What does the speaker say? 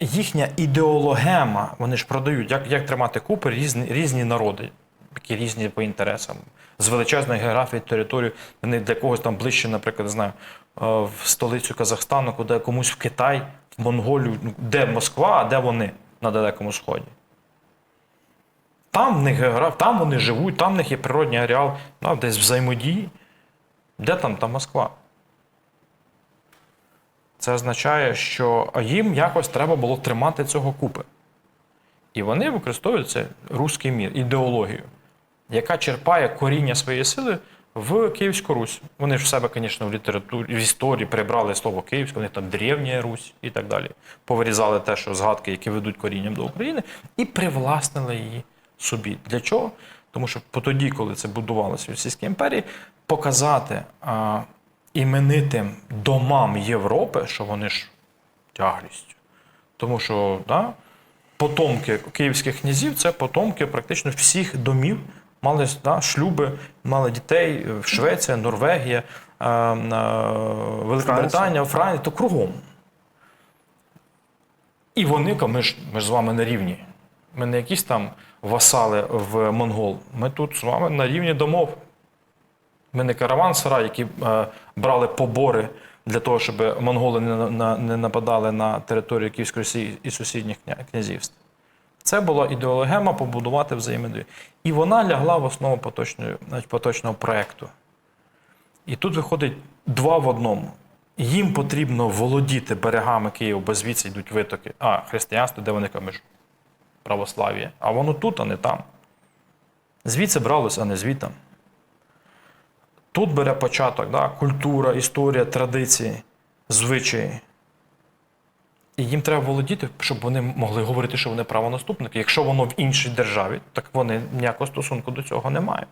їхня ідеологема, вони ж продають, як, як тримати купи різні, різні народи, які різні по інтересам, з величезної географії території, вони для когось там ближче, наприклад, не знаю, е, в столицю Казахстану, куди комусь в Китай, в Монголію, ну, де Москва, а де вони на Далекому Сході. Там в них там вони живуть, там в них є природній ареал, ну, десь взаємодії. Де там та Москва? Це означає, що їм якось треба було тримати цього купи. І вони використовують це руський мір, ідеологію, яка черпає коріння своєї сили в Київську Русь. Вони ж в себе, звісно, в літературі, в історії прибрали слово Київська, вони там древня Русь і так далі. Повирізали те, що згадки, які ведуть корінням до України, і привласнили її собі. Для чого? Тому що по тоді, коли це будувалося в Російській імперії, показати іменитим домам Європи, що вони ж тяглістю. Тому що да, потомки київських князів це потомки практично всіх домів. Мали да, шлюби, мали дітей в Швеція, Норвегія, е, е, Великобританія, Франція, то кругом. І вони ми ж, ми ж з вами на рівні. Ми не якісь там васали в монгол. Ми тут з вами на рівні домов. Ми не караван сарай, які е, брали побори для того, щоб монголи не, на- не нападали на територію Київської Росії і сусідніх кня- князівств. Це була ідеологема побудувати взаємодію. І вона лягла в основу поточної, поточного проєкту. І тут виходить два в одному. Їм потрібно володіти берегами Києва, бо звідси йдуть витоки. А, християнство, де вони кажуть? Православ'я. А воно тут, а не там. Звідси бралось, а не звідти. Тут бере початок да, культура, історія, традиції, звичаї. І їм треба володіти, щоб вони могли говорити, що вони правонаступники. Якщо воно в іншій державі, так вони ніякого стосунку до цього не мають.